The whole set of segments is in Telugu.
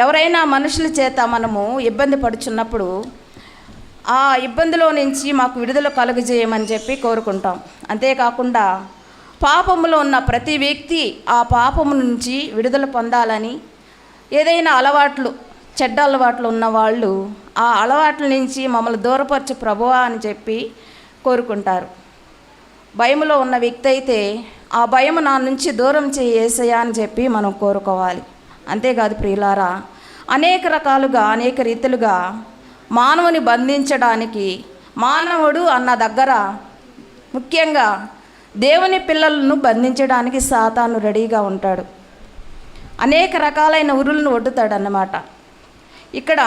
ఎవరైనా మనుషుల చేత మనము ఇబ్బంది పడుచున్నప్పుడు ఆ ఇబ్బందిలో నుంచి మాకు విడుదల కలుగజేయమని చెప్పి కోరుకుంటాం. అంతేకాకుండా పాపములో ఉన్న ప్రతి వ్యక్తి ఆ పాపము నుంచి విడుదల పొందాలని ఏదైనా అలవాట్లు చెడ్డ అలవాట్లు ఉన్న వాళ్ళు ఆ అలవాట్ల నుంచి మమ్మల్ని దూరపరచు ప్రభువా అని చెప్పి కోరుకుంటారు. భయములో ఉన్న వ్యక్తి అయితే ఆ భయము నా నుంచి దూరం చేయేసయా అని చెప్పి మనం కోరుకోవాలి. అంతేకాదు ప్రియులారా అనేక రకాలుగా అనేక రీతులుగా మానవుని బంధించడానికి మానవుడు అన్న దగ్గర ముఖ్యంగా దేవుని పిల్లలను బంధించడానికి సాతాను రెడీగా ఉంటాడు. అనేక రకాలైన ఉరులను ఒడ్డుతాడు అన్నమాట ఇక్కడ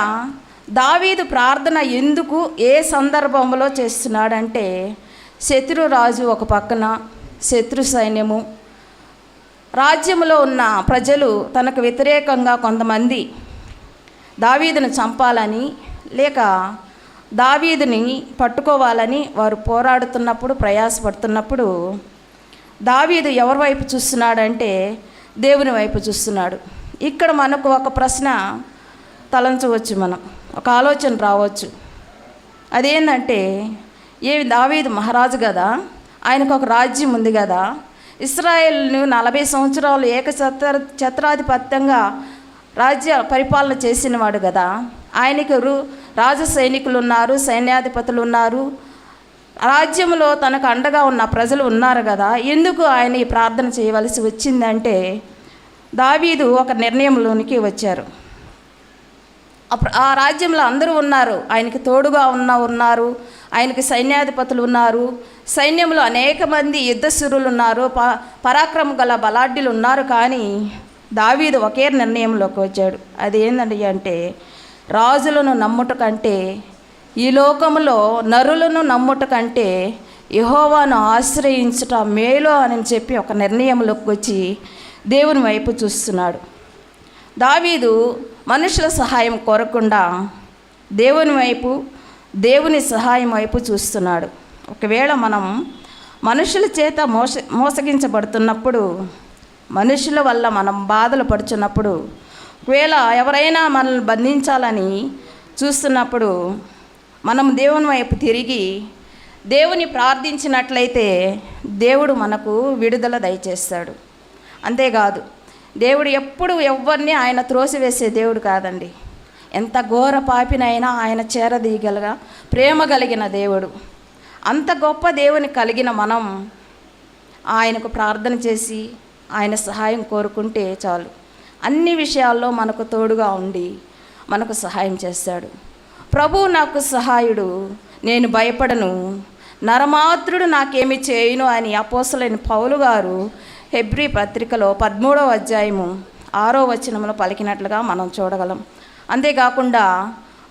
దావీదు ప్రార్థన ఎందుకు ఏ సందర్భంలో చేస్తున్నాడంటే శత్రురాజు ఒక పక్కన శత్రు సైన్యము రాజ్యంలో ఉన్న ప్రజలు తనకు వ్యతిరేకంగా కొంతమంది దావీదును చంపాలని లేక దావీదుని పట్టుకోవాలని వారు పోరాడుతున్నప్పుడు ప్రయాసపడుతున్నప్పుడు దావీదు ఎవరి వైపు చూస్తున్నాడంటే దేవుని వైపు చూస్తున్నాడు. ఇక్కడ మనకు ఒక ప్రశ్న తలంచవచ్చు మనం ఒక ఆలోచన రావచ్చు. అదేంటంటే ఏమి దావీదు మహారాజు కదా? ఆయనకు ఒక రాజ్యం ఉంది కదా? ఇస్రాయేల్ను నలభై సంవత్సరాలు ఏక చత్ర చత్రాధిపత్యంగా రాజ్య పరిపాలన చేసినవాడు కదా ఆయనకు రు రాజ సైనికులు ఉన్నారు సైన్యాధిపతులు ఉన్నారు రాజ్యంలో తనకు అండగా ఉన్న ప్రజలు ఉన్నారు కదా ఎందుకు ఆయన ఈ ప్రార్థన చేయవలసి వచ్చిందంటే దావీదు ఒక నిర్ణయంలోనికి వచ్చారు. ఆ రాజ్యంలో అందరూ ఉన్నారు. ఆయనకి తోడుగా ఉన్న ఉన్నారు. ఆయనకి సైన్యాధిపతులు ఉన్నారు. సైన్యంలో అనేక మంది యుద్ధశురులు ఉన్నారు. ప పరాక్రమ గల బలాఢ్యులు ఉన్నారు. కానీ దావీదు ఒకే నిర్ణయంలోకి వచ్చాడు. అది ఏంటండి అంటే రాజులను నమ్ముట కంటే ఈ లోకంలో నరులను నమ్ముట కంటే యహోవాను ఆశ్రయించుట మేలు అని చెప్పి ఒక నిర్ణయంలోకి వచ్చి దేవుని వైపు చూస్తున్నాడు. దావీదు మనుషుల సహాయం కోరకుండా దేవుని వైపు దేవుని సహాయం వైపు చూస్తున్నాడు. ఒకవేళ మనం మనుషుల చేత మోస మోసగించబడుతున్నప్పుడు మనుషుల వల్ల మనం బాధలు పడుచున్నప్పుడు ఒకవేళ ఎవరైనా మనల్ని బంధించాలని చూస్తున్నప్పుడు మనం దేవుని వైపు తిరిగి దేవుని ప్రార్థించినట్లయితే దేవుడు మనకు విడుదల దయచేస్తాడు. అంతేకాదు దేవుడు ఎప్పుడు ఎవరిని ఆయన త్రోసివేసే దేవుడు కాదండి. ఎంత ఘోర పాపినైనా ఆయన చేరదీయగలగా ప్రేమ కలిగిన దేవుడు. అంత గొప్ప దేవుని కలిగిన మనం ఆయనకు ప్రార్థన చేసి ఆయన సహాయం కోరుకుంటే చాలు. అన్ని విషయాల్లో మనకు తోడుగా ఉండి మనకు సహాయం చేస్తాడు. ప్రభువు నాకు సహాయుడు నేను భయపడను. నరమాత్రుడు నాకేమి చేయను అని అపోసలైన పౌలు గారు హెబ్రి పత్రికలో పదమూడవ అధ్యాయము ఆరో వచనంలో పలికినట్లుగా మనం చూడగలం. అంతేకాకుండా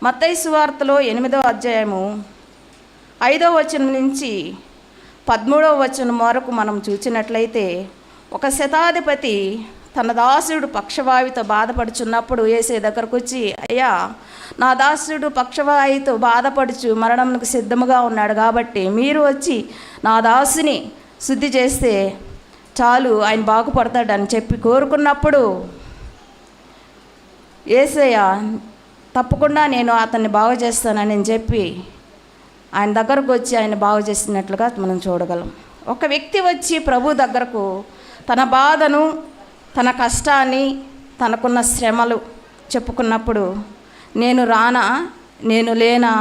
మత్తయి సువార్తలో ఎనిమిదవ అధ్యాయము ఐదవ వచనం నుంచి పదమూడవ వచనం వరకు మనం చూసినట్లయితే ఒక శతాధిపతి తన దాసుడు పక్షవాయుతో బాధపడుచున్నప్పుడు వేసే దగ్గరకు వచ్చి అయ్యా నా దాసుడు పక్షవాయుతో బాధపడుచు మరణంకు సిద్ధముగా ఉన్నాడు కాబట్టి మీరు వచ్చి నా దాసుని శుద్ధి చేస్తే చాలు ఆయన బాగుపడతాడని చెప్పి కోరుకున్నప్పుడు ఏసయ్య తప్పకుండా నేను అతన్ని బాగు చేస్తానని చెప్పి ఆయన దగ్గరకు వచ్చి ఆయన బాగు చేసినట్లుగా మనం చూడగలం. ఒక వ్యక్తి వచ్చి ప్రభు దగ్గరకు తన బాధను తన కష్టాన్ని తనకున్న శ్రమలు చెప్పుకున్నప్పుడు నేను రానా నేను లేనా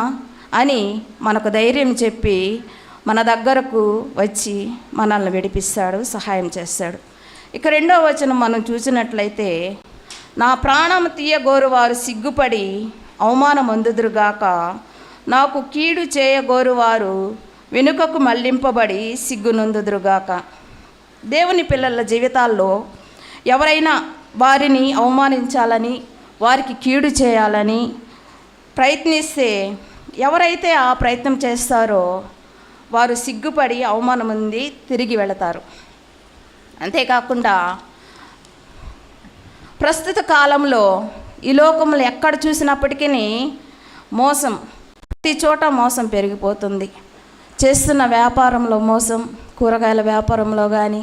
అని మనకు ధైర్యం చెప్పి మన దగ్గరకు వచ్చి మనల్ని విడిపిస్తాడు సహాయం చేస్తాడు. ఇక రెండో వచనం మనం చూసినట్లయితే నా ప్రాణం తీయగోరు వారు సిగ్గుపడి అవమానం అందుదురుగాక నాకు కీడు చేయగోరు వారు వెనుకకు మళ్ళింపబడి సిగ్గునందుదురుగాక దేవుని పిల్లల జీవితాల్లో ఎవరైనా వారిని అవమానించాలని వారికి కీడు చేయాలని ప్రయత్నిస్తే ఎవరైతే ఆ ప్రయత్నం చేస్తారో వారు సిగ్గుపడి అవమానం ఉంది తిరిగి వెళతారు. అంతేకాకుండా ప్రస్తుత కాలంలో ఈ లోకంలో ఎక్కడ చూసినప్పటికీ మోసం ప్రతి చోట మోసం పెరిగిపోతుంది. చేస్తున్న వ్యాపారంలో మోసం కూరగాయల వ్యాపారంలో కానీ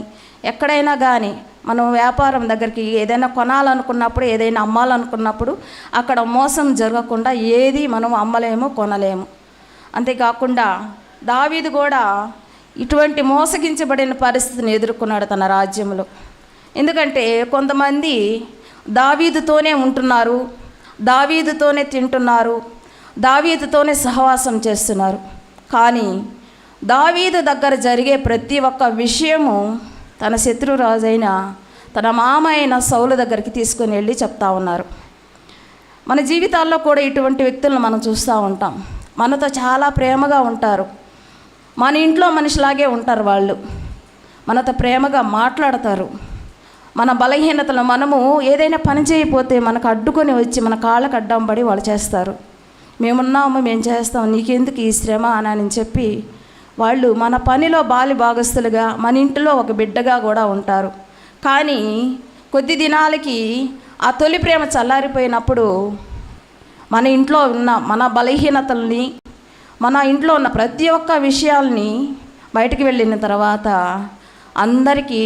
ఎక్కడైనా కానీ మనం వ్యాపారం దగ్గరికి ఏదైనా కొనాలనుకున్నప్పుడు ఏదైనా అమ్మాలనుకున్నప్పుడు అక్కడ మోసం జరగకుండా ఏది మనం అమ్మలేము కొనలేము. అంతేకాకుండా దావీదు కూడా ఇటువంటి మోసగించబడిన పరిస్థితిని ఎదుర్కొన్నాడు తన రాజ్యంలో ఎందుకంటే కొంతమంది దావీదుతోనే ఉంటున్నారు దావీదుతోనే తింటున్నారు దావీదుతోనే సహవాసం చేస్తున్నారు. కానీ దావీదు దగ్గర జరిగే ప్రతి ఒక్క విషయము తన శత్రురాజైన తన మామ అయిన సౌలు దగ్గరికి తీసుకొని వెళ్ళి చెప్తా ఉన్నారు. మన జీవితాల్లో కూడా ఇటువంటి వ్యక్తులను మనం చూస్తూ ఉంటాం. మనతో చాలా ప్రేమగా ఉంటారు. మన ఇంట్లో మనిషిలాగే ఉంటారు వాళ్ళు. మనతో ప్రేమగా మాట్లాడతారు. మన బలహీనతలు మనము ఏదైనా పని చేయకపోతే మనకు అడ్డుకొని వచ్చి మన కాళ్ళకు అడ్డం పడి వాళ్ళు చేస్తారు. మేమున్నాము మేము చేస్తాం నీకెందుకు ఈ శ్రమ అని చెప్పి వాళ్ళు మన పనిలో బాలి భాగస్తులుగా మన ఇంటిలో ఒక బిడ్డగా కూడా ఉంటారు. కానీ కొద్ది దినాలకి ఆ తొలి ప్రేమ చల్లారిపోయినప్పుడు మన ఇంట్లో ఉన్న మన బలహీనతల్ని మన ఇంట్లో ఉన్న ప్రతి ఒక్క విషయాల్ని బయటికి వెళ్ళిన తర్వాత అందరికీ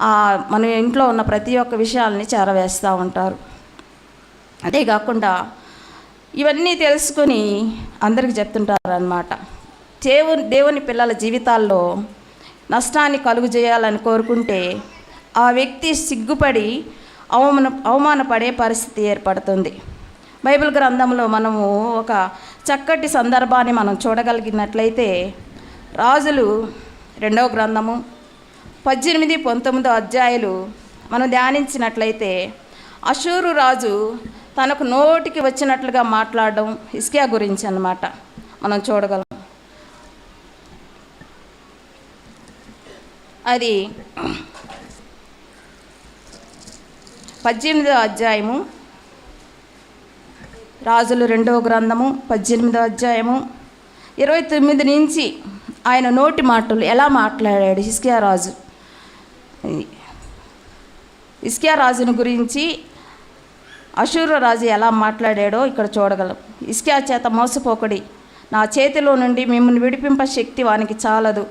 ఆ మన ఇంట్లో ఉన్న ప్రతి ఒక్క విషయాల్ని చేరవేస్తూ ఉంటారు. అదే కాకుండా ఇవన్నీ తెలుసుకొని అందరికి చెప్తుంటారు అనమాట దేవుని దేవుని పిల్లల జీవితాల్లో నష్టాన్ని కలుగు చేయాలని కోరుకుంటే ఆ వ్యక్తి సిగ్గుపడి అవమాన అవమానపడే పరిస్థితి ఏర్పడుతుంది. బైబిల్ గ్రంథంలో మనము ఒక చక్కటి సందర్భాన్ని మనం చూడగలిగినట్లయితే రాజులు రెండవ గ్రంథము పద్దెనిమిది పంతొమ్మిదో అధ్యాయులు మనం ధ్యానించినట్లయితే అశూరు రాజు తనకు నోటికి వచ్చినట్లుగా మాట్లాడడం ఇస్కియా గురించి అన్నమాట. మనం చూడగలం. అది పద్దెనిమిదో అధ్యాయము రాజులు రెండవ గ్రంథము పద్దెనిమిదో అధ్యాయము. ఇరవై తొమ్మిది నుంచి ఆయన నోటి మాటలు ఎలా మాట్లాడాడు హిస్కియా రాజు? ఇస్కియా రాజును రాజుని గురించి అశూర రాజు ఎలా మాట్లాడాడో ఇక్కడ చూడగలం. ఇస్కియా చేత మోసపోకడి. నా చేతిలో నుండి మిమ్మల్ని విడిపింప శక్తి వానికి చాలదు.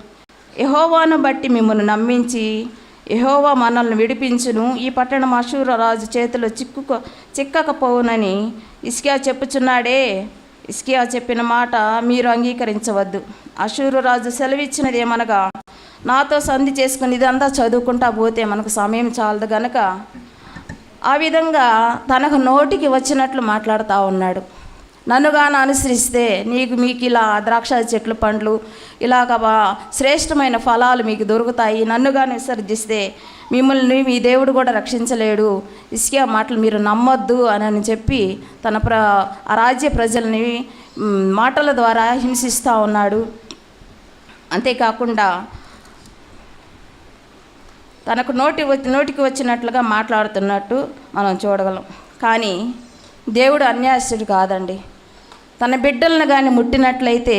యహోవాను బట్టి మిమ్మల్ని నమ్మించి యహోవా మనల్ని విడిపించును. ఈ పట్టణం అశూర రాజు చేతిలో చిక్కుక చిక్కకపోవునని ఇస్కియా చెప్పుచున్నాడే. ఇస్కియా చెప్పిన మాట మీరు అంగీకరించవద్దు. అశూరు రాజు సెలవిచ్చినది ఏమనగా నాతో సంధి చేసుకుని ఇదంతా చదువుకుంటా పోతే మనకు సమయం చాలదు గనక ఆ విధంగా తనకు నోటికి వచ్చినట్లు మాట్లాడుతూ ఉన్నాడు. నన్నుగాను అనుసరిస్తే నీకు మీకు ఇలా ద్రాక్ష చెట్లు పండ్లు ఇలాగ శ్రేష్టమైన ఫలాలు మీకు దొరుకుతాయి. నన్నుగాను విసర్జిస్తే మిమ్మల్ని మీ దేవుడు కూడా రక్షించలేడు. ఇసుకే మాటలు మీరు నమ్మొద్దు అని అని చెప్పి తన ప్ర ఆ రాజ్య ప్రజల్ని మాటల ద్వారా హింసిస్తూ ఉన్నాడు. అంతేకాకుండా తనకు నోటి వచ్చి నోటికి వచ్చినట్లుగా మాట్లాడుతున్నట్టు మనం చూడగలం. కానీ దేవుడు అన్యాయస్తుడు కాదండి. తన బిడ్డలను కానీ ముట్టినట్లయితే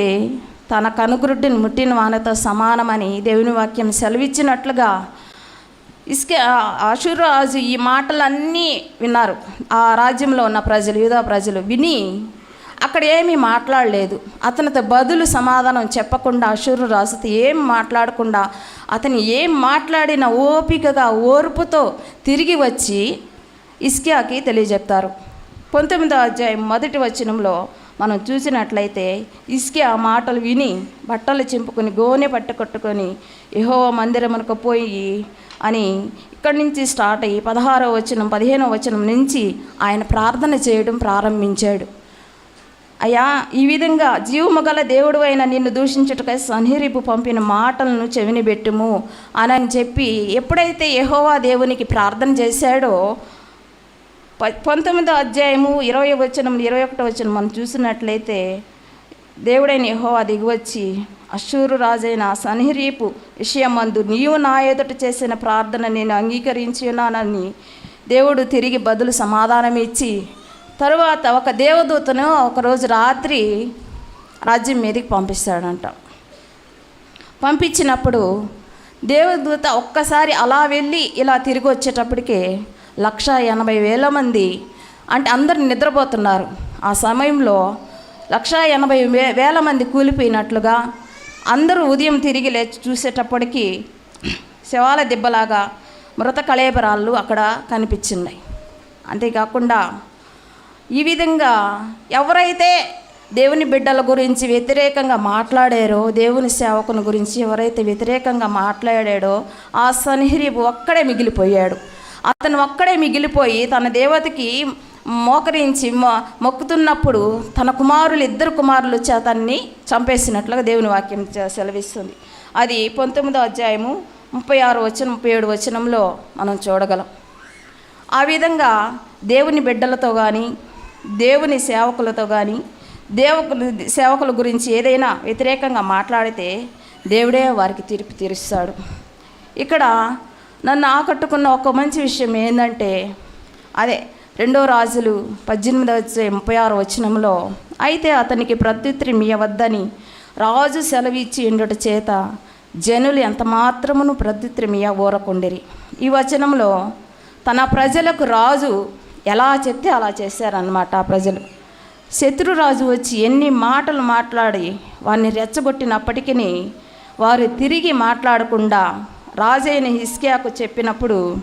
తన కనుగురుడ్డిని ముట్టిన వానతో సమానమని దేవుని వాక్యం సెలవిచ్చినట్లుగా ఇసుక అశురాజు ఈ మాటలన్నీ విన్నారు. ఆ రాజ్యంలో ఉన్న ప్రజలు యూదా ప్రజలు విని అక్కడ ఏమీ మాట్లాడలేదు. అతనితో బదులు సమాధానం చెప్పకుండా అశురు రాజుతో ఏం మాట్లాడకుండా అతను ఏం మాట్లాడిన ఓపికగా ఓర్పుతో తిరిగి వచ్చి ఇస్కియాకి తెలియజెప్తారు. పంతొమ్మిదో అధ్యాయం మొదటి వచనంలో మనం చూసినట్లయితే ఇస్కియా మాటలు విని బట్టలు చింపుకొని గోనె పట్ట కట్టుకొని యహో మందిరమునకు పోయి అని ఇక్కడి నుంచి స్టార్ట్ అయ్యి పదహారో వచనం పదిహేనో వచనం నుంచి ఆయన ప్రార్థన చేయడం ప్రారంభించాడు. అయ్యా ఈ విధంగా జీవము గల దేవుడు అయిన నిన్ను దూషించుటకై సన్హిరిపు పంపిన మాటలను చెవిని పెట్టుము అని అని చెప్పి ఎప్పుడైతే యహోవా దేవునికి ప్రార్థన చేశాడో ప పంతొమ్మిదో అధ్యాయము ఇరవై వచనం ఇరవై ఒకటో వచనం మనం చూసినట్లయితే దేవుడైన యెహోవా దిగివచ్చి అశూరు రాజైన సన్హరీపు విషయమందు నీవు నా ఎదుట చేసిన ప్రార్థన నేను అంగీకరించి ఉన్నానని దేవుడు తిరిగి బదులు సమాధానం ఇచ్చి తరువాత ఒక దేవదూతను ఒకరోజు రాత్రి రాజ్యం మీదకి పంపిస్తాడంట. పంపించినప్పుడు దేవదూత ఒక్కసారి అలా వెళ్ళి ఇలా తిరిగి వచ్చేటప్పటికే లక్ష ఎనభై వేల మంది అంటే అందరు నిద్రపోతున్నారు. ఆ సమయంలో లక్ష ఎనభై వే వేల మంది కూలిపోయినట్లుగా అందరూ ఉదయం తిరిగి లేచి చూసేటప్పటికీ శవాల దెబ్బలాగా మృత కళేబరాళ్ళు అక్కడ కనిపించినాయి అంతేకాకుండా ఈ విధంగా ఎవరైతే దేవుని బిడ్డల గురించి వ్యతిరేకంగా మాట్లాడారో దేవుని సేవకుని గురించి ఎవరైతే వ్యతిరేకంగా మాట్లాడాడో ఆ సన్హిరీబు ఒక్కడే మిగిలిపోయాడు. అతను ఒక్కడే మిగిలిపోయి తన దేవతకి మోకరించి మొ- మొక్కుతున్నప్పుడు తన కుమారులు ఇద్దరు కుమారులు వచ్చి అతన్ని చంపేసినట్లుగా దేవుని వాక్యం సెలవిస్తుంది. అది పంతొమ్మిదో అధ్యాయము ముప్పై ఆరు వచనం ముప్పై ఏడు వచనంలో మనం చూడగలం. ఆ విధంగా దేవుని బిడ్డలతో కానీ దేవుని సేవకులతో కానీ దేవుకులు సేవకుల గురించి ఏదైనా వ్యతిరేకంగా మాట్లాడితే దేవుడే వారికి తీర్పు తీరుస్తాడు. ఇక్కడ నన్ను ఆకట్టుకున్న ఒక మంచి విషయం ఏంటంటే అదే రెండో రాజులు పద్దెనిమిదవ వచ్చే ముప్పై ఆరు వచనంలో అయితే అతనికి ప్రత్యుత్తరి మీయవద్దని రాజు సెలవిచ్చి ఎండుట చేత జనులు ఎంత మాత్రమును ప్రత్యుత్తరి మీయ ఊరకుండిరి. ఈ వచనంలో తన ప్రజలకు రాజు ఎలా చెప్తే అలా చేశారన్నమాట ఆ ప్రజలు. శత్రురాజు వచ్చి ఎన్ని మాటలు మాట్లాడి వారిని రెచ్చగొట్టినప్పటికీ వారు తిరిగి మాట్లాడకుండా రాజైన హిస్కియాకు చెప్పినప్పుడు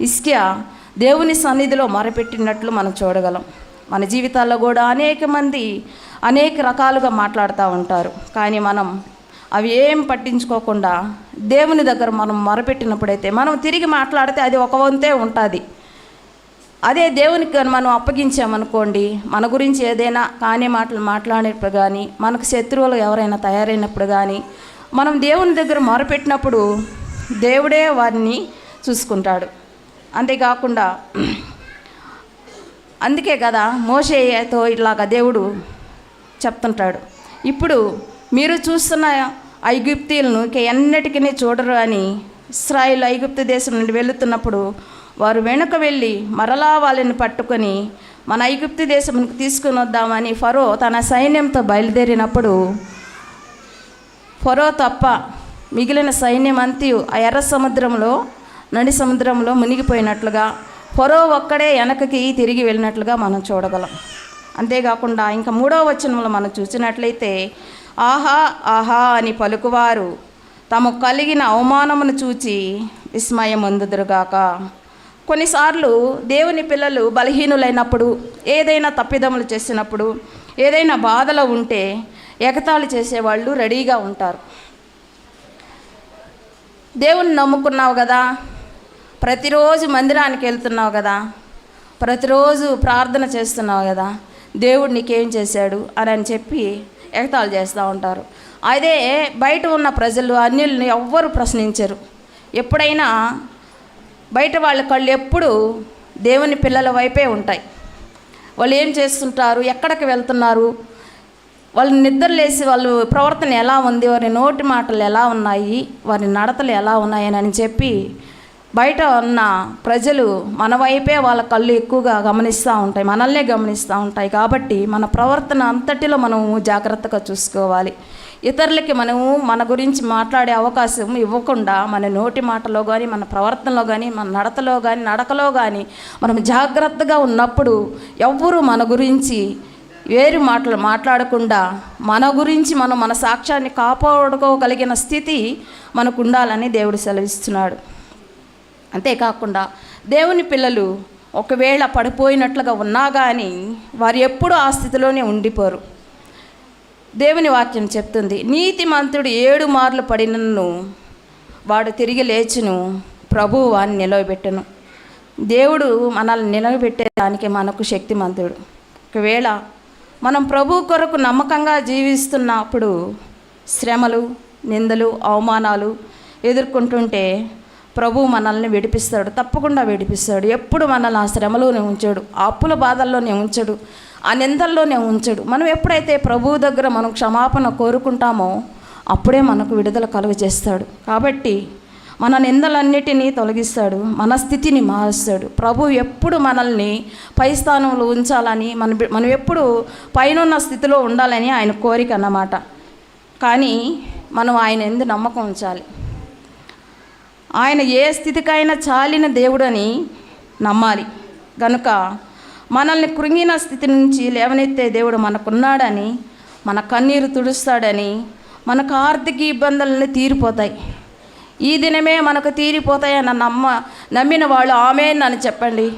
హిస్కియా దేవుని సన్నిధిలో మొరపెట్టినట్లు మనం చూడగలం. మన జీవితాల్లో కూడా అనేక మంది అనేక రకాలుగా మాట్లాడుతూ ఉంటారు. కానీ మనం అవి ఏం పట్టించుకోకుండా దేవుని దగ్గర మనం మొరపెట్టినప్పుడైతే మనం తిరిగి మాట్లాడితే అది ఒక వంతే ఉంటుంది. అదే దేవునికి కానీ మనం అప్పగించామనుకోండి మన గురించి ఏదైనా కానీ మాటలు మాట్లాడేటప్పుడు కానీ మనకు శత్రువులు ఎవరైనా తయారైనప్పుడు కానీ మనం దేవుని దగ్గర మొరపెట్టినప్పుడు దేవుడే వారిని చూసుకుంటాడు. అంతేకాకుండా అందుకే కదా మోషేతో ఇలాగ దేవుడు చెప్తుంటాడు. ఇప్పుడు మీరు చూస్తున్న ఐగుప్తీలను ఇక ఎన్నటికీ చూడరు అని ఇస్రాయిల్ ఐగుప్తు దేశం నుండి వెళుతున్నప్పుడు వారు వెనుక వెళ్ళి మరలా వాళ్ళని పట్టుకొని మన ఐగుప్తు దేశంకి తీసుకుని వద్దామని ఫరో తన సైన్యంతో బయలుదేరినప్పుడు ఫరో తప్ప మిగిలిన సైన్యం అంతయు ఆ ఎర్ర సముద్రంలో నడి సముద్రంలో మునిగిపోయినట్లుగా ఫరో ఒక్కడే వెనకకి తిరిగి వెళ్ళినట్లుగా మనం చూడగలం. అంతేకాకుండా ఇంకా మూడవ వచనంలో మనం చూసినట్లయితే ఆహా ఆహా అని పలుకువారు తమకు కలిగిన అవమానమును చూచి విస్మయం అందుదురుగాక కొన్నిసార్లు దేవుని పిల్లలు బలహీనులైనప్పుడు ఏదైనా తప్పిదములు చేసినప్పుడు ఏదైనా బాధలో ఉంటే ఎగతాళి చేసేవాళ్ళు రెడీగా ఉంటారు. దేవుని నమ్ముకున్నావు కదా. ప్రతిరోజు మందిరానికి వెళ్తున్నావు కదా. ప్రతిరోజు ప్రార్థన చేస్తున్నావు కదా. దేవుడు నీకేం చేశాడు అని అని చెప్పి ఎగతాలు చేస్తూ ఉంటారు. అదే బయట ఉన్న ప్రజలు అన్యుల్ని ఎవ్వరు ప్రశ్నించరు. ఎప్పుడైనా బయట వాళ్ళ కళ్ళు ఎప్పుడు దేవుని పిల్లల వైపే ఉంటాయి. వాళ్ళు ఏం చేస్తుంటారు? ఎక్కడికి వెళ్తున్నారు? వాళ్ళు నిద్రలేసి వాళ్ళు ప్రవర్తన ఎలా ఉంది వారి నోటి మాటలు ఎలా ఉన్నాయి వారి నడతలు ఎలా ఉన్నాయని అని చెప్పి బయట ఉన్న ప్రజలు మన వైపే వాళ్ళ కళ్ళు ఎక్కువగా గమనిస్తూ ఉంటాయి మనల్నే గమనిస్తూ ఉంటాయి. కాబట్టి మన ప్రవర్తన అంతటిలో మనము జాగ్రత్తగా చూసుకోవాలి. ఇతరులకి మనము మన గురించి మాట్లాడే అవకాశం ఇవ్వకుండా మన నోటి మాటలో కానీ మన ప్రవర్తనలో కానీ మన నడతలో కానీ నడకలో కానీ మనం జాగ్రత్తగా ఉన్నప్పుడు ఎవ్వరూ మన గురించి వేరు మాటలు మాట్లాడకుండా మన గురించి మనం మన సాక్ష్యాన్ని కాపాడుకోగలిగిన స్థితి మనకు ఉండాలని దేవుడు సెలవిస్తున్నాడు. అంతేకాకుండా దేవుని పిల్లలు ఒకవేళ పడిపోయినట్లుగా ఉన్నా కానీ వారు ఎప్పుడూ ఆ స్థితిలోనే ఉండిపోరు. దేవుని వాక్యం చెప్తుంది నీతిమంతుడు ఏడు మార్లు పడినను వాడు తిరిగి లేచును ప్రభువు వాడిని నిలవబెట్టను. దేవుడు మనల్ని నిలవబెట్టేదానికి మనకు శక్తిమంతుడు. ఒకవేళ మనం ప్రభు కొరకు నమ్మకంగా జీవిస్తున్నప్పుడు శ్రమలు నిందలు అవమానాలు ఎదుర్కొంటుంటే ప్రభు మనల్ని విడిపిస్తాడు తప్పకుండా విడిపిస్తాడు. ఎప్పుడు మనల్ని ఆ శ్రమలోనే ఉంచాడు ఆ అప్పుల బాధల్లోనే ఉంచడు ఆ నిందల్లోనే ఉంచడు. మనం ఎప్పుడైతే ప్రభువు దగ్గర మనం క్షమాపణ కోరుకుంటామో అప్పుడే మనకు విడుదల కలుగజేస్తాడు. కాబట్టి మన నిందలన్నిటినీ తొలగిస్తాడు మన స్థితిని మారుస్తాడు. ప్రభు ఎప్పుడు మనల్ని పై స్థానంలో ఉంచాలని మన మనం ఎప్పుడు పైనున్న స్థితిలో ఉండాలని ఆయన కోరిక అన్నమాట. కానీ మనం ఆయన ఎందు నమ్మకం ఉంచాలి. ఆయన ఏ స్థితికైనా చాలిన దేవుడని నమ్మాలి. గనుక మనల్ని కృంగిన స్థితి నుంచి లేవనెత్తే దేవుడు మనకున్నాడని మన కన్నీరు తుడుస్తాడని మనకు ఆర్థిక ఇబ్బందులన్నీ తీరిపోతాయి. ఈ దినమే మనకు తీరిపోతాయని నమ్మ నమ్మిన వాళ్ళు ఆమె అని చెప్పండి.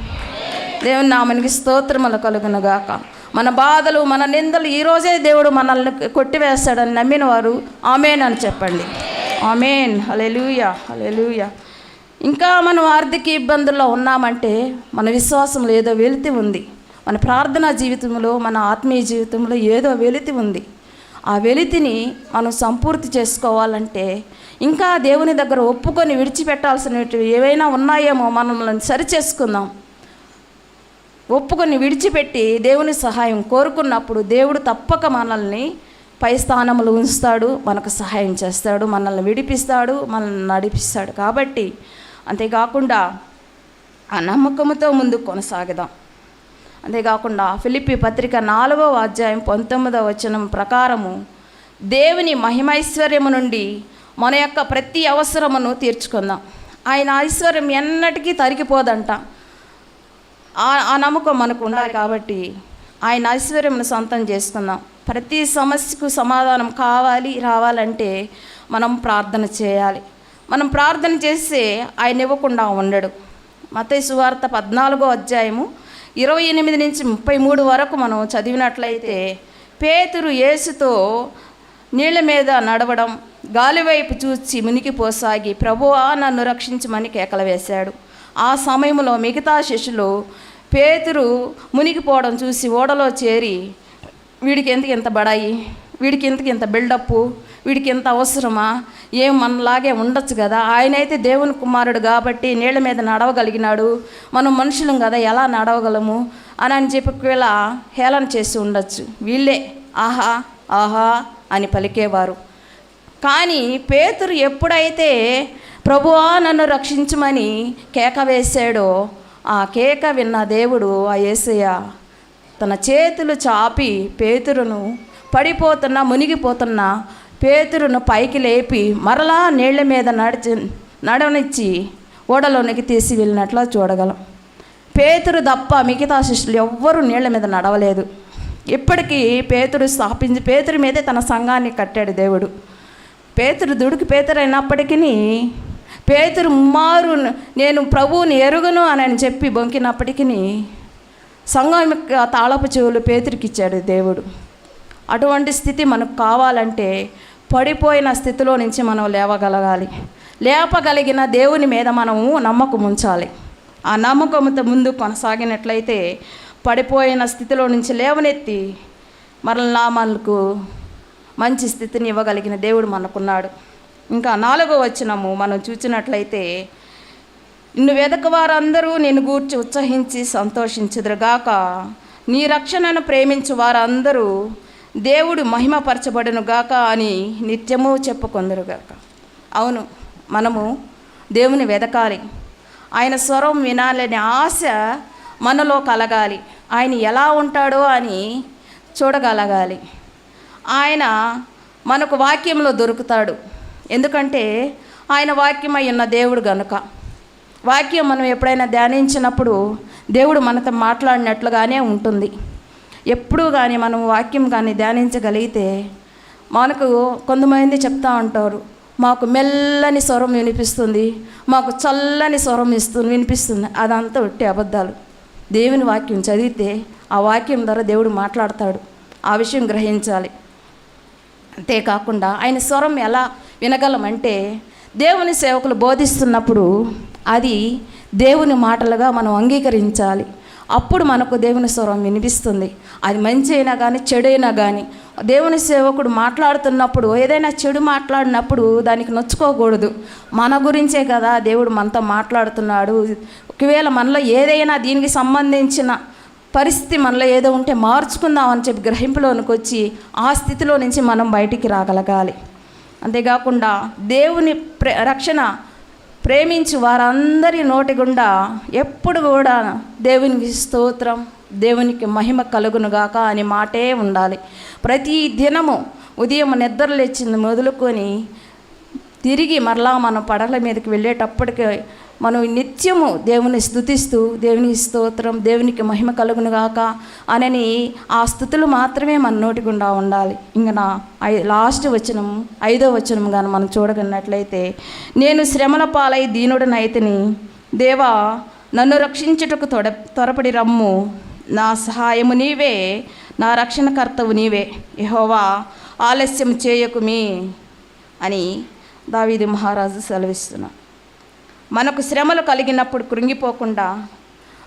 దేవుని నామనికి స్తోత్రములు కలుగునుగాక. మన బాధలు మన నిందలు ఈరోజే దేవుడు మనల్ని కొట్టివేస్తాడని నమ్మిన వారు ఆమెన్ అని చెప్పండి. ఆమెన్. హలెలూయ హలెలూయ ఇంకా మనం ఆర్థిక ఇబ్బందుల్లో ఉన్నామంటే మన విశ్వాసంలో ఏదో వెలితి ఉంది. మన ప్రార్థనా జీవితంలో మన ఆత్మీయ జీవితంలో ఏదో వెలితి ఉంది. ఆ వెలితిని మనం సంపూర్తి చేసుకోవాలంటే ఇంకా దేవుని దగ్గర ఒప్పుకొని విడిచిపెట్టాల్సినవి ఏవైనా ఉన్నాయేమో మనల్ని సరి చేసుకుందాం ఒప్పుకొని విడిచిపెట్టి దేవుని సహాయం కోరుకున్నప్పుడు దేవుడు తప్పక మనల్ని పై స్థానములు ఉంచుతాడు మనకు సహాయం చేస్తాడు మనల్ని విడిపిస్తాడు మనల్ని నడిపిస్తాడు. కాబట్టి అంతేకాకుండా ఆ నమ్మకంతో ముందు కొనసాగదాం. అంతేకాకుండా ఫిలిపి పత్రిక నాలుగవ అధ్యాయం పంతొమ్మిదవ వచనం ప్రకారము దేవుని మహిమైశ్వర్యము నుండి మన యొక్క ప్రతి అవసరమును తీర్చుకుందాం. ఆయన ఐశ్వర్యం ఎన్నటికీ తరిగిపోదంట. ఆ ఆ నమ్మకం మనకు ఉండాలి కాబట్టి ఆయన ఐశ్వర్యంను సొంతం చేసుకుందాం. ప్రతి సమస్యకు సమాధానం కావాలి రావాలంటే మనం ప్రార్థన చేయాలి. మనం ప్రార్థన చేస్తే ఆయన ఇవ్వకుండా ఉండడు. మతయి సువార్త పద్నాలుగో అధ్యాయము ఇరవై ఎనిమిది నుంచి ముప్పై మూడు వరకు మనం చదివినట్లయితే పేతురు యేసుతో నీళ్ళ మీద నడవడం గాలివైపు చూచి మునిగిపోసాగి ప్రభువా నన్ను రక్షించమని కేకలు వేశాడు. ఆ సమయంలో మిగతా శిష్యులు పేతురు మునిగిపోవడం చూసి ఓడలో చేరి వీడికి ఎందుకు ఇంత బడాయి? వీడికి ఎందుకు ఇంత బిల్డప్పు? వీడికి ఎంత అవసరమా? ఏం మనలాగే ఉండొచ్చు కదా? ఆయనైతే దేవుని కుమారుడు కాబట్టి నీళ్ళ మీద నడవగలిగినాడు. మనం మనుషులం కదా ఎలా నడవగలము? అని అని చెప్పి హేళన చేసి ఉండొచ్చు. వీళ్ళే ఆహా ఆహా అని పలికేవారు. కానీ పేతురు ఎప్పుడైతే ప్రభువా నన్ను రక్షించమని కేక వేశాడో ఆ కేక విన్న దేవుడు ఆ ఏసయ్య తన చేతులు చాపి పేతురును పడిపోతున్న మునిగిపోతున్న పేతురును పైకి లేపి మరలా నీళ్ళ మీద నడిచి నడవనిచ్చి ఓడలోనికి తీసి వెళ్ళినట్లు చూడగలం. పేతురు తప్ప మిగతా శిష్యులు ఎవ్వరూ నీళ్ళ మీద నడవలేదు. ఇప్పటికీ పేతురు స్థాపించి పేతురు మీదే తన సంఘాన్ని కట్టాడు దేవుడు. పేతురు దుడికి పేతురు అయినప్పటికీ పేతురు మారు నేను ప్రభువుని ఎరుగను అని అని చెప్పి బొంకినప్పటికీ సంఘం యొక్క తాళపు చెవులు పేతురికి ఇచ్చాడు దేవుడు. అటువంటి స్థితి మనకు కావాలంటే పడిపోయిన స్థితిలో నుంచి మనం లేవగలగాలి. లేపగలిగిన దేవుని మీద మనము నమ్మకం ఉంచాలి ఆ నమ్మకంతో ముందు కొనసాగినట్లయితే పడిపోయిన స్థితిలో నుంచి లేవనెత్తి మరలా మనకు మంచి స్థితిని ఇవ్వగలిగిన దేవుడు మనకున్నాడు. ఇంకా నాలుగో వచనము మనం చూసినట్లయితే నిన్ను వెదక వారందరూ నేను గూర్చి ఉత్సహించి సంతోషించుదురుగాక. నీ రక్షణను ప్రేమించు వారందరూ దేవుడు మహిమపరచబడును గాక అని నిత్యము చెప్పుకొందరుగాక. అవును మనము దేవుని వెదకాలి ఆయన స్వరం వినాలనే ఆశ మనలో కలగాలి. ఆయన ఎలా ఉంటాడో అని చూడగలగాలి. ఆయన మనకు వాక్యంలో దొరుకుతాడు. ఎందుకంటే ఆయన వాక్యమై ఉన్న దేవుడు గనుక. వాక్యం మనం ఎప్పుడైనా ధ్యానించినప్పుడు దేవుడు మనతో మాట్లాడినట్లుగానే ఉంటుంది. ఎప్పుడు కానీ మనం వాక్యం కానీ ధ్యానించగలిగితే మనకు కొంతమంది చెప్తా ఉంటారు మాకు మెల్లని స్వరం వినిపిస్తుంది మాకు చల్లని స్వరం ఇస్తుంది వినిపిస్తుంది. అదంతా ఒట్టి అబద్ధాలు. దేవుని వాక్యం చదివితే ఆ వాక్యం ద్వారా దేవుడు మాట్లాడతాడు. ఆ విషయం గ్రహించాలి. అంతేకాకుండా ఆయన స్వరం ఎలా వినగలమంటే దేవుని సేవకులు బోధిస్తున్నప్పుడు అది దేవుని మాటలుగా మనం అంగీకరించాలి. అప్పుడు మనకు దేవుని స్వరం వినిపిస్తుంది. అది మంచి అయినా కానీ చెడు అయినా కానీ దేవుని సేవకుడు మాట్లాడుతున్నప్పుడు ఏదైనా చెడు మాట్లాడినప్పుడు దానికి నొచ్చుకోకూడదు. మన గురించే కదా దేవుడు మనతో మాట్లాడుతున్నాడు. ఒకవేళ మనలో ఏదైనా దీనికి సంబంధించిన పరిస్థితి మనలో ఏదో ఉంటే మార్చుకుందాం అని చెప్పి గ్రహింపులోనికి వచ్చి ఆ స్థితిలో నుంచి మనం బయటికి రాగలగాలి. అంతేకాకుండా దేవుని ప్రే రక్షణ ప్రేమించి వారందరి నోటి గుండా ఎప్పుడు కూడా దేవునికి స్తోత్రం దేవునికి మహిమ కలుగునుగాక అనే మాటే ఉండాలి. ప్రతి దినము ఉదయం నిద్ర లేచింది మొదలుకొని తిరిగి మరలా మనం పడల మీదకి వెళ్ళేటప్పటికి మనం నిత్యము దేవుని స్థుతిస్తూ దేవుని స్తోత్రం దేవునికి మహిమ కలుగును గాక అనని ఆ స్థుతులు మాత్రమే మన నోటి గుండా ఉండాలి. ఇంక నా ఐ లాస్ట్ వచనం ఐదో వచనం కానీ మనం చూడగలిగినట్లయితే నేను శ్రమల పాలై దీనుడనైతిని దేవా నన్ను రక్షించుటకు తొడ త్వరపడి రమ్ము. నా సహాయము నీవే నా రక్షణకర్తవు నీవే. యహోవా ఆలస్యం చేయకుమి అని దావీది మహారాజు సెలవిస్తున్నాడు మనకు శ్రమలు కలిగినప్పుడు కృంగిపోకుండా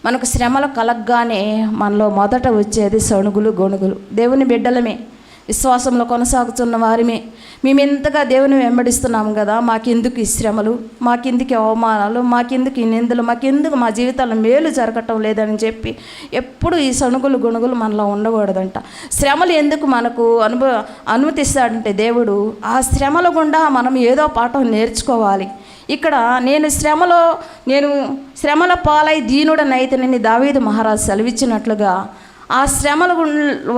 మనకు శ్రమలు కలగగానే మనలో మొదట వచ్చేది సణుగులు గొణుగులు. దేవుని బిడ్డలమే విశ్వాసంలో కొనసాగుతున్న వారిమే. మేము ఎంతగా దేవుని వెంబడిస్తున్నాం కదా మాకెందుకు ఈ శ్రమలు? మాకెందుకు అవమానాలు? మాకెందుకు ఈ నిందలు? మాకెందుకు మా జీవితాల్లో మేలు జరగటం లేదని చెప్పి ఎప్పుడు ఈ సణుగులు గుణుగులు మనలో ఉండకూడదంట. శ్రమలు ఎందుకు మనకు అనుభవ అనుమతిస్తాడంటే దేవుడు ఆ శ్రమల గుండా మనం ఏదో పాఠం నేర్చుకోవాలి. ఇక్కడ నేను శ్రమలో నేను శ్రమల పాలై దీనుడనైతనని దావీదు మహారాజు సెలవిచ్చినట్లుగా ఆ శ్రమల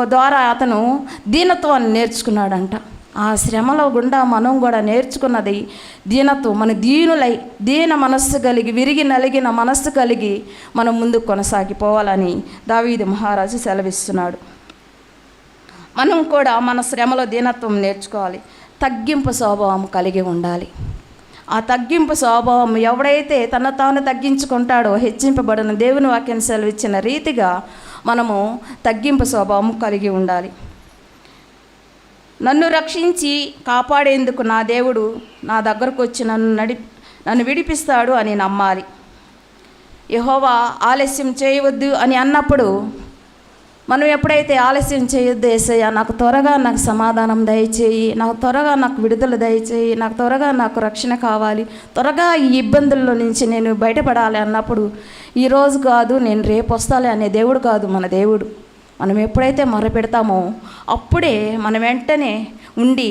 ద్వారా అతను దీనత్వాన్ని నేర్చుకున్నాడంట. ఆ శ్రమల గుండా మనం కూడా నేర్చుకున్నది దీనత్వం. మన దీనులై దీన మనస్సు కలిగి విరిగి నలిగిన మనస్సు కలిగి మనం ముందుకు కొనసాగిపోవాలని దావీది మహారాజు సెలవిస్తున్నాడు. మనం కూడా మన శ్రమలో దీనత్వం నేర్చుకోవాలి. తగ్గింపు స్వభావం కలిగి ఉండాలి. ఆ తగ్గింపు స్వభావం ఎవడైతే తన తాను తగ్గించుకుంటాడో హెచ్చింపబడిన దేవుని వాక్యం సెలవిచ్చిన రీతిగా మనము తగ్గింపు స్వభావం కలిగి ఉండాలి. నన్ను రక్షించి కాపాడేందుకు నా దేవుడు నా దగ్గరకు వచ్చి నన్ను నడి నన్ను విడిపిస్తాడు అని నమ్మాలి. యహోవా ఆలస్యం చేయవద్దు అని అన్నప్పుడు మనం ఎప్పుడైతే ఆలస్యం చేయొద్దు ఏసయ్యా నాకు త్వరగా నాకు సమాధానం దయచేయి నాకు త్వరగా నాకు విడుదల దయచేయి నాకు త్వరగా నాకు రక్షణ కావాలి త్వరగా ఈ ఇబ్బందుల్లో నుంచి నేను బయటపడాలి అన్నప్పుడు ఈరోజు కాదు నేను రేపు వస్తాలే అనే దేవుడు కాదు మన దేవుడు. మనం ఎప్పుడైతే మొరపెడతామో అప్పుడే మనం వెంటనే ఉండి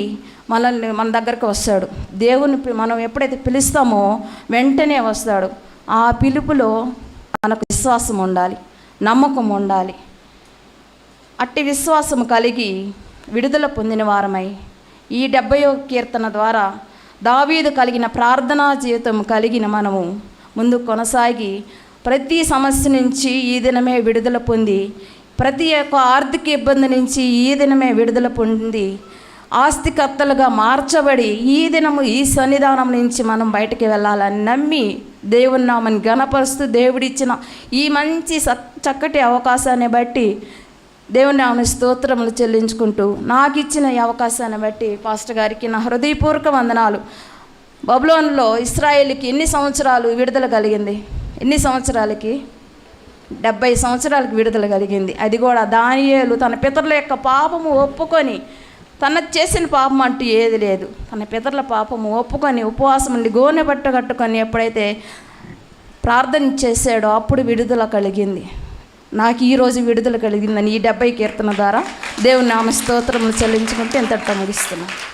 మనల్ని మన దగ్గరకు వస్తాడు. దేవుని మనం ఎప్పుడైతే పిలుస్తామో వెంటనే వస్తాడు. ఆ పిలుపులో మనకు విశ్వాసం ఉండాలి నమ్మకం ఉండాలి. అట్టి విశ్వాసము కలిగి విడుదల పొందిన వారమై ఈ డెబ్బయో కీర్తన ద్వారా దావీదు కలిగిన ప్రార్థనా జీవితం కలిగిన మనము ముందు కొనసాగి ప్రతి సమస్య నుంచి ఈ దినమే విడుదల పొంది ప్రతి ఒక్క ఆర్థిక ఇబ్బంది నుంచి ఈ దినమే విడుదల పొంది ఆస్తికర్తలుగా మార్చబడి ఈ దినము ఈ సన్నిధానం నుంచి మనం బయటకు వెళ్ళాలని నమ్మి దేవుని నామని గణపరుస్తూ దేవుడిచ్చిన ఈ మంచి చక్కటి అవకాశాన్ని బట్టి దేవుని ఆమె స్తోత్రములు చెల్లించుకుంటూ నాకు ఇచ్చిన ఈ అవకాశాన్ని బట్టి పాస్టర్ గారికి నా హృదయపూర్వక వందనాలు. బబులోన్లో ఇస్రాయేల్కి ఎన్ని సంవత్సరాలు విడుదల కలిగింది? ఎన్ని సంవత్సరాలకి? డెబ్బై సంవత్సరాలకు విడుదల కలిగింది. అది కూడా దానియేలు తన పితరుల యొక్క పాపము ఒప్పుకొని తన చేసిన పాపం అంటూ ఏది లేదు. తన పితరుల పాపము ఒప్పుకొని ఉపవాసం ఉండి గోనె బట్ట కట్టుకొని ఎప్పుడైతే ప్రార్థన చేశాడో అప్పుడు విడుదల కలిగింది. నాకు ఈరోజు విడుదల కలిగిందని ఈ డెబ్బై కీర్తన ద్వారా దేవుని నామ స్తోత్రములు చెల్లించుకుంటే ఎంతటా ముగిస్తున్నాను.